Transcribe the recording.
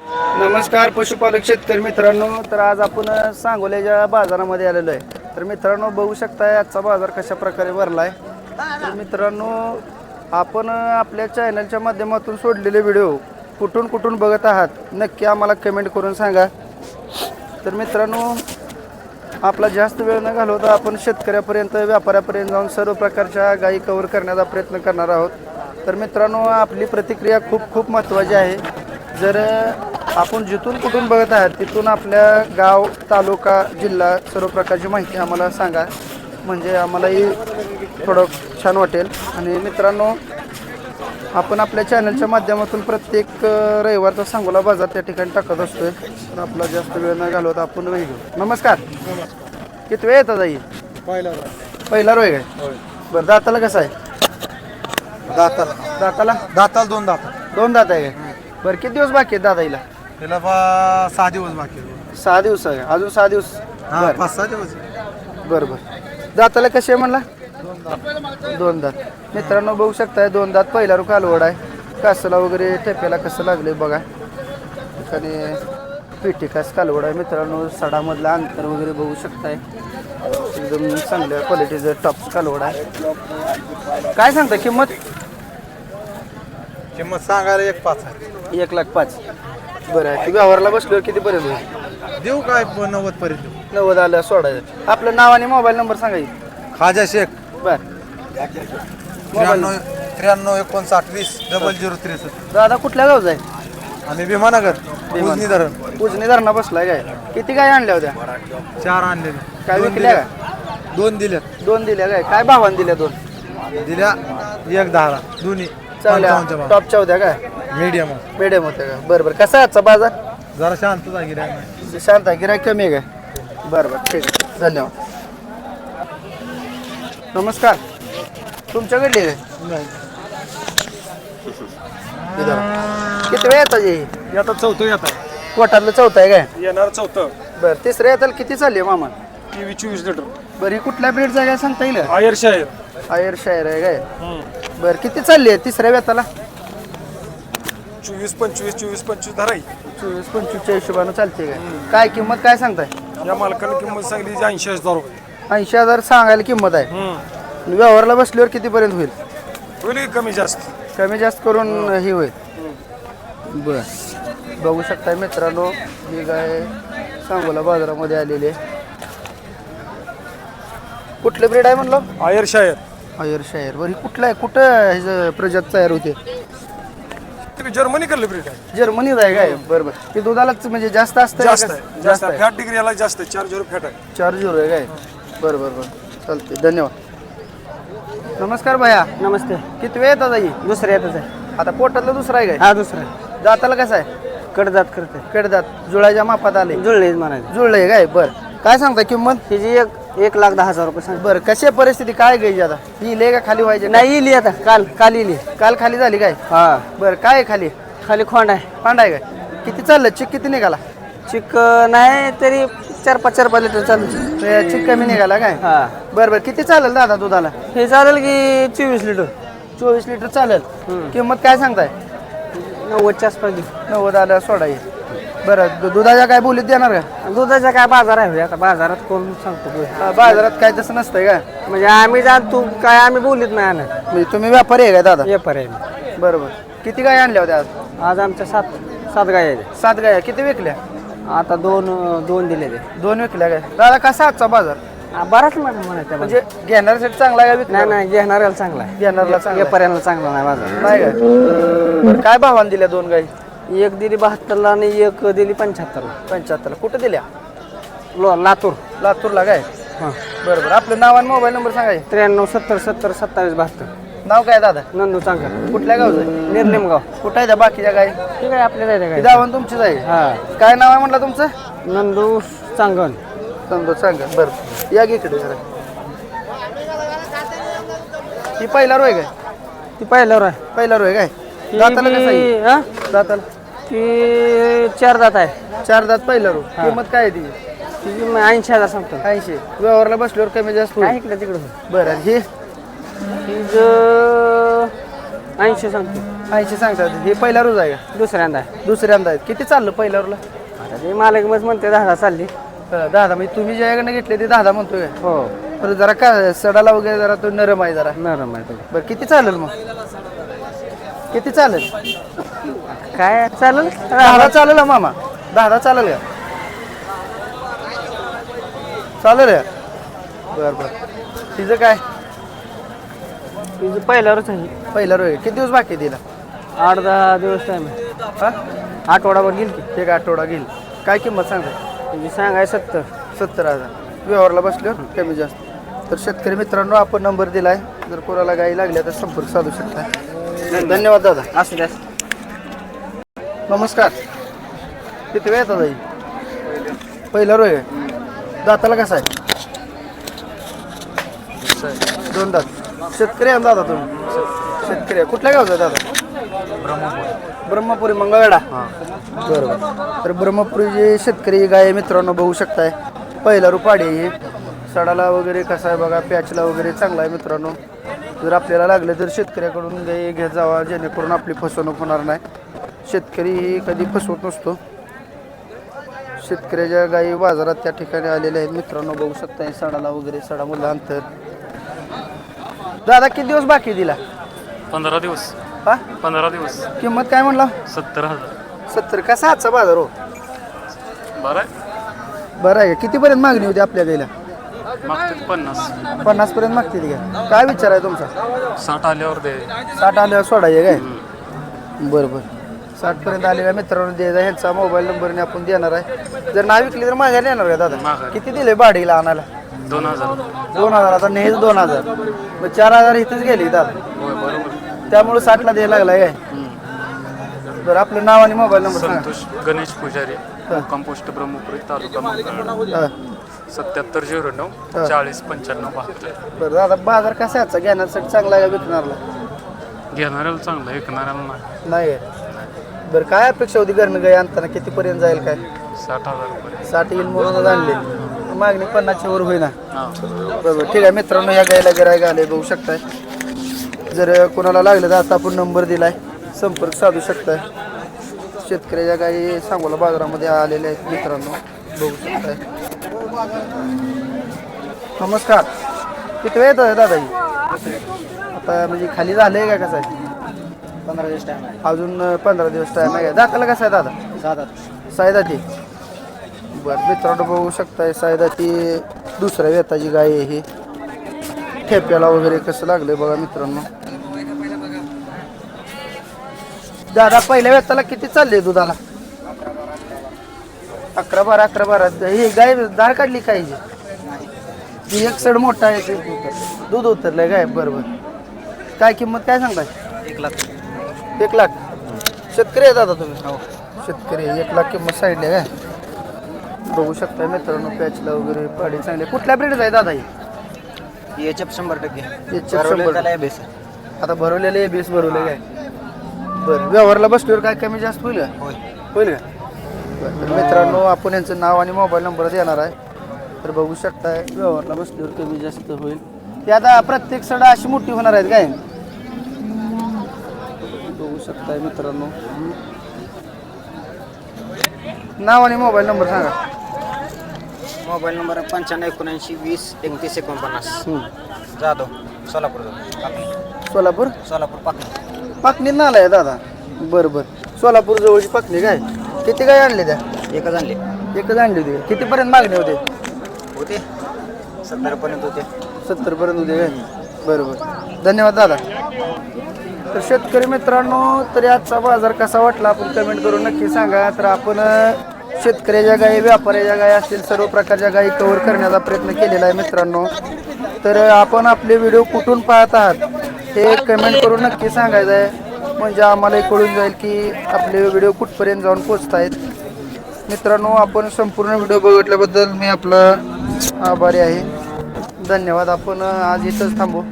नमस्कार पशुपालक शेतकरी मित्रांनो. तर आज आपण सांगोल्याच्या बाजारामध्ये आलेलो आहे. तर मित्रांनो बघू शकताय आजचा बाजार कशा प्रकारे भरला आहे तर मित्रांनो आपण आपल्या चॅनलच्या माध्यमातून सोडलेले व्हिडिओ कुठून कुठून बघत आहात नक्की आम्हाला कमेंट करून सांगा. तर मित्रांनो आपला जास्त वेळ न घालवता आपण शेतकऱ्यापर्यंत व्यापाऱ्यापर्यंत जाऊन सर्व प्रकारच्या गायी कवर करण्याचा प्रयत्न करणार आहोत. तर मित्रांनो आपली प्रतिक्रिया खूप खूप महत्त्वाची आहे. जर आपण जिथून कुठून बघत आहात तिथून आपल्या गाव तालुका जिल्हा सर्व प्रकारची माहिती आम्हाला सांगा. म्हणजे आम्हालाही थोडं छान वाटेल. आणि मित्रांनो आपण आपल्या चॅनलच्या माध्यमातून प्रत्येक रविवारचा सांगोला बाजार त्या ठिकाणी टाकत असतोय. तर आपला जास्त वेळ न घालवता आपण वेळ घेऊ. नमस्कार. किती वेळ येतात आई? पहिला पहिला रोय काय? बरं दाताला कसं आहे? दाताला. दाताला? दाताला दोन दाता. दोन दात आहे काय? बरं किती दिवस बाकी आहेत दादाईला त्याला बा सहा दिवस बाकी आहेत. सहा दिवस आहे. अजून सहा दिवस? हा पाच सहा दिवस. बरं बरं. दाताला कसे आहे म्हणला? दोन दात. मित्रांनो बघू शकताय दोन दात पहिला रू कालवड आहे. कासला वगैरे ठेप्याला कसं लागले बघा. आणि पिठी कास कालवड आहे. मित्रांनो सडामधलं अंतर वगैरे बघू शकताय. एकदम चांगल्या क्वालिटीचं टॉप कालवड आहे. काय सांगता किंमत? किंमत सांगायला एक पाच आहे. एक लाख पाच. बरं आहे व्यवहारला बसल्यावर कितीपर्यंत होईल? देऊ काय प- नव्वद पर्यंत. देऊ नव्वद आलं सोडायचं आपलं नाव आणि मोबाईल नंबर सांगायचं खाजा शेख. बरं. त्र्याण्णव त्र्याण्णव एकोणसाठ वीस डबल झिरो त्रेसष्ट. दादा कुठल्या गावचा आहे? आणि भीमानगर उजनी धरण. उजनी धरणा बसलाय काय? किती काय आणल्या होत्या? चार आणलेले काय दोन विकल्या दिल्या. दोन दिल्यात दोन दिल्या काय? काय भावान दिल्या दोन? दिल्या एक दहाला. दोन्ही. चांगल्या टॉपच्या होत्या काय? मीडियम मिडियम होत्या का? बरं बरं. कसा आहे आजचा बाजार? जरा शांत जागी राहा शांत आहे. गिराय कमी आहे काय? बरं बरं. ठीक आहे. धन्यवाद. नमस्कार. तुमच्याकडली आहे? काय इथं. किती वेळ येतात हे? आता चौथं येत आहे पोटातलं चौथा आहे काय? येणार चौथं. बरं तिसरं येताल किती चालली आहे मामा? टी चोवीस लिटर. बरं ही कुठल्या ब्रेडचा काय सांगता येईल? आयर शाहीर आयर शायर आहे काय? बरं किती चालली आहे तिसऱ्या वेताला चोवीस पंचवीस चोवीस पंचवीस धराई. चोवीस पंचवीसच्या हिशोबानं चालते काय? काय किंमत काय सांगताय? या मालकाने किंमत सांगली ऐंशी हजार रुपये. ऐंशी हजार सांगायला किंमत आहे. आणि व्यवहारला बसल्यावर कितीपर्यंत होईल? होईल की कमी जास्त? कमी जास्त करून हे होईल. बर. बघू शकताय मित्रांनो ही गाय सांगोला बाजारामध्ये आलेली आहे. कुठले ब्रीड आहे म्हणलं? आयर शाहीर आयर शायर. बरं ही कुठलं आहे? कुठं ह्याचं प्रजात तयार होते? ते जर्मनी कडले ब्रीड आहे. जर्मनीत आहे काय? बरं बरं. ती दुधालाच म्हणजे जास्त असतं का? जास्त आहे. जास्त आहे. फॅट डिग्री याला जास्त आहे. चार झिरो फॅट आहे. चार झिरो आहे काय? बरं बरं बरं. चालते धन्यवाद. नमस्कार भैया. नमस्ते. किती वेळ येतात आई? दुसऱ्या येतच आहे. आता पोटातलं दुसरं आहे काय? हा दुसरा दाताला कसं आहे? कडजात करते कडदात जुळाच्या मापात आले. जुळले म्हणायचं. जुळलंय काय? बरं. काय सांगता किंमत? हिची एक एक लाख दहा हजार रुपये सांग बरं कशी परिस्थिती? काय घ्यायची आता? येईल का खाली व्हायचे? नाही इली आता. काल काल इली काल खाली झाली काय? हा. बरं काय आहे खाली? खाली खोंड आहे. पांडा आहे काय? किती चाललं? चिक किती निघाला? चिक नाही तरी चार पाच चार पाच लिटर चालू ते चिक कमी निघाला काय? हा. बरं बरं. किती चालेल दादा दुधाला? हे चालेल की चोवीस लिटर. चोवीस लिटर चालेल. किंमत काय सांगताय? नव्वदच्या आसपास. नव्वद आल्या सोडा ये बरं दु- दुधाच्या काय बोलीत देणार का? दुधाचा काय बाजार आहे आता बाजारात कोण सांगतो. हा, बाजारात काय तसं नसतंय का? म्हणजे आम्ही जाण तू काय आम्ही बोलीत नाही आणत म्हणजे तुम्ही व्यापारी आहे का दादा? व्यापार आहे बरोबर. किती गाय आणल्या होत्या आज? आज आमच्या सात सात गाय आहेत. सात गाया किती विकल्या? आता दोन दोन दिले ते. दोन विकल्या काय? दादा कसा आजचा बाजार? बराच म्हणा म्हणायचं म्हणजे म्हणजे घेणाऱ्यासाठी चांगला आहे का विकणार? नाही नाही घेणाऱ्याला चांगला आहे. घेणाऱ्याला चांगला आहे? व्यापाऱ्याला चांगला नाही बाजार. नाही काय बरं, काय भावान दिल्या दोन गाई? एक दिली बहात्तरला आणि एक दिली पंच्याहत्तरला. पंच्याहत्तरला. कुठं दिल्या? लो लातूर. लातूरला काय? हां. बरं बरं. आपलं नाव आणि मोबाईल नंबर सांगायचे त्र्याण्णव सत्तर सत्तर सत्तावीस बहात्तर. नाव काय दादा? नंदू चांगलं. कुठल्या गावचं आहे? निर्लिमगाव कुठं आहे त्या बाकीच्या गाई? ठीक आहे आपल्या जायचं काय दावण तुमचीच आहे. हा. काय नाव आहे म्हटलं तुमचं? नंदू चांगल. समजा सांगा बरं. या की इकडे जरा. ही पहिला रोय काय? ती पहिल्यावर आहे पहिला रोय काय? दाताला कसं आहे? हा? दाताला? ती चार दात आहे. चार दात पहिला रो. किंमत काय आहे ती? ऐंशी हजार सांगतो. ऐंशी. व्यवहारला बसल्यावर कमी जास्त काय होईल इकडे तिकडे. बरं आणि हे? ऐंशी सांगतो. ऐंशी सांगतात. हे पहिला रोज आहे का? दुसऱ्यांदा आहे. दुसऱ्यांदा आहे. किती चाललं पहिल्या रोजला? आता ते मालक मग म्हणते दहा चालली. दहा दहा. म्हणजे तुम्ही ज्याकडनं घेतले ते दहा दहा म्हणतोय? हो. बरं जरा का सडाला वगैरे जरा तो नरम आहे जरा. नरम आहे. बरं किती चालेल मग? किती चालेल? काय चालेल? दहा चालेल मामा. दहा दहा चालेल का चालेल का बरं बरं. तिचं काय? तुझं पहिल्यावरच आहे. पहिला रोज किती दिवस बाकी आहे तिला? आठ दहा दिवस टाइम आहे. हा? आठवडाभर गेली की. एक आठवडा घेईल काय किंमत सांगता तुझी सांगाय सत्तर. सत्तर हजार. व्यवहारला बसल्यावर कमी जास्त. तर शेतकरी मित्रांनो आपण नंबर दिलाय. जर कोणाला गाई लागल्या तर संपर्क साधू शकता. धन्यवाद. दादा. असू द्या. नमस्कार. किती वेळ येतात पहिला रोय. दाताला कसा आहे? दोन दात. शेतकरी आहे दादा तुम्ही? शेतकरी आहे. कुठल्या गावचा दादा? ब्रह्मपुरी. मंगळवेढा. बरोबर. तर ब्रह्मपुरी जे शेतकरी गाय मित्रांनो बघू शकताय. पहिला रुपाडी. आहे सडाला वगैरे कसा आहे बघा पॅचला वगैरे चांगला आहे मित्रांनो. जर आपल्याला लागलं तर शेतकऱ्याकडून गाई घेत जावा जेणेकरून आपली फसवणूक होणार नाही. शेतकरी ही कधी फसवत नसतो. शेतकऱ्याच्या गायी बाजारात त्या ठिकाणी आलेल्या आहेत. मित्रांनो बघू शकताय सडाला वगैरे सडामधलं अंतर दादा किती दिवस बाकी दिला? पंधरा दिवस. हा? पंधरा दिवस. किंमत काय म्हणला? सत्तर हजार. सत्तर. कसा आजचा बाजार हो? बरं आहे. बरं आहे. का? कितीपर्यंत मागणी होती आपल्या गाईला? मागतील पन्नास. पन्नास पर्यंत मागते ती काय काय विचार आहे तुमचा? साठ आल्यावर दे. साठ आल्यावर सोडायचे काय? बरं बरं. साठ पर्यंत आलेल्या मित्रांनो द्यायचा ह्यांचा मोबाईल नंबरने आपण देणार आहे. जर नाही विकली तर माघारी येणार का दादा? माघारी. किती दिले बाडीला आणायला? दोन हजार. दोन हजार आता नेहमीच दोन हजार. मग चार हजार इथेच गेली दादा. होय बरोबर. त्यामुळे साठला द्यायला लागलाय काय? बरं आपलं नाव आणि मोबाईल नंबर सांगा. संतोष गणेश पुजारी कंपोस्ट ब्रह्मपुरी तालुका मंगळ हा. सत्याहत्तर झिरो नऊ चाळीस पंच्याण्णव बहात्तर. बरं दादा बाजार कसा आहे? घेण्यासाठी चांगला आहे का विकणारला घेणाऱ्याला चांगलं विकणाऱ्याला नाही. नाही आहे. बरं काय अपेक्षा होती घरनं गाय आणताना? कितीपर्यंत जाईल काय? साठ हजार रुपये. साठ येईल म्हणूनच आणले. मागणी पन्नासच्या वर होईना. हा. बरोबर ठीक आहे मित्रांनो या गायला गिरायक आले बघू शकताय. जर कोणाला लागलं तर आता आपण नंबर दिलाय. संपर्क साधू शकताय. शेतकऱ्याच्या गायी सांगोला बाजारामध्ये आलेल्या आहेत मित्रांनो. बघू शकताय. नमस्कार. किती वेळ येतं दादा ही आता म्हणजे खाली झालंय का कसं? आहे पंधरा दिवस टाइम आहे. अजून पंधरा दिवस टाइम आहे. दाताला कसं आहे दादा? सात सायदाती बरं मित्रांनो बघू शकताय सायदाती दुसऱ्या वेताची गाय आहे ही. ठेप्याला वगैरे कसं लागलंय बघा मित्रांनो. दादा पहिल्या वेताला किती चालले दुधाला? अकरा बारा अकरा बारा. ही गाय दार काढली काय? ही एक सड मोठा आहे ते दूध उतरलंय काय बरोबर काय किंमत काय सांगताय एक लाख. एक लाख? शेतकरी आहे दादा तुम्ही? शेतकरी आहे. एक लाख किंमत सांगितली काय? बघू शकता मित्रांनो पॅचला वगैरे पाडी चांगले. कुठल्या ब्रेडच आहे दादा ही? शंभर टक्के. याच्यात शंभर. बेस आता भरवलेले बेस भरवले काय? बरं व्यवहारला बसल्यावर काय कमी जास्त होईल होईल का? तर मित्रांनो आपण यांचं नाव आणि मोबाईल नंबर देणार आहे. तर बघू शकताय व्यवहारला बसल्यावर कमी जास्त होईल. ते आता प्रत्येक सडा अशी मोठी होणार आहेत काय? बघू शकताय मित्रांनो. नाव आणि मोबाईल नंबर सांगा. मोबाईल नंबर पंच्याण्णव एकोणऐंशी वीस एकतीस एकोणपन्नास. जाधव सोलापूर पाकणी. सोलापूर? सोलापूर पाकणी. पाकणी नाला आहे दादा. बरं बरं. सोलापूर जवळची पाकणी काय? किती काय आणले त्या? एकच आणले. एकच आणली होती. कितीपर्यंत मागणी होते? होते. सत्तरपर्यंत होते. सत्तर पर्यंत होते काय बरोबर. धन्यवाद दादा. तर शेतकरी मित्रांनो तरी आजचा बाजार कसा वाटला? आपण कमेंट करून नक्की सांगा. तर आपण अं, शेतकऱ्याच्या गायी व्यापाऱ्याच्या गायी असतील सर्व प्रकारच्या गायी कव्हर करण्याचा प्रयत्न केलेला आहे मित्रांनो. तर आपण आपले व्हिडिओ कुठून पाहत आहात हे कमेंट करून नक्की सांगायचं आहे. म्हणजे आम्हाला कळून जाईल की आपले व्हिडिओ कुठपर्यंत जाऊन पोचत आहेत मित्रांनो आपण संपूर्ण व्हिडिओ बघितल्याबद्दल मी आपला आभारी आहे. धन्यवाद. आपण आज इथंच थांबू.